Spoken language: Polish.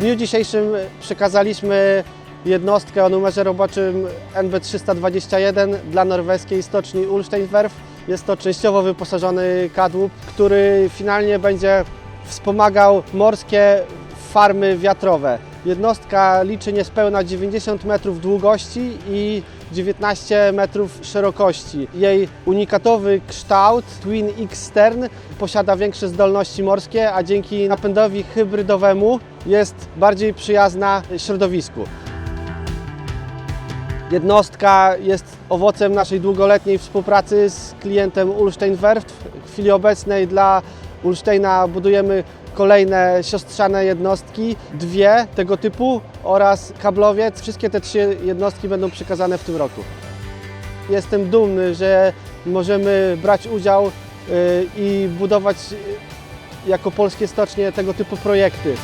dniu dzisiejszym przekazaliśmy jednostkę o numerze roboczym NB321 dla norweskiej stoczni Ulsteinwerf. Jest to częściowo wyposażony kadłub, który finalnie będzie wspomagał morskie farmy wiatrowe. Jednostka liczy niespełna 90 metrów długości i 19 metrów szerokości. Jej unikatowy kształt Twin X Stern posiada większe zdolności morskie, a dzięki napędowi hybrydowemu jest bardziej przyjazna środowisku. Jednostka jest owocem naszej długoletniej współpracy z klientem Ulstein Werft. W chwili obecnej dla Ulsteina budujemy kolejne siostrzane jednostki, dwie tego typu oraz kablowiec. Wszystkie te trzy jednostki będą przekazane w tym roku. Jestem dumny, że możemy brać udział y, i budować y, jako polskie stocznie tego typu projekty.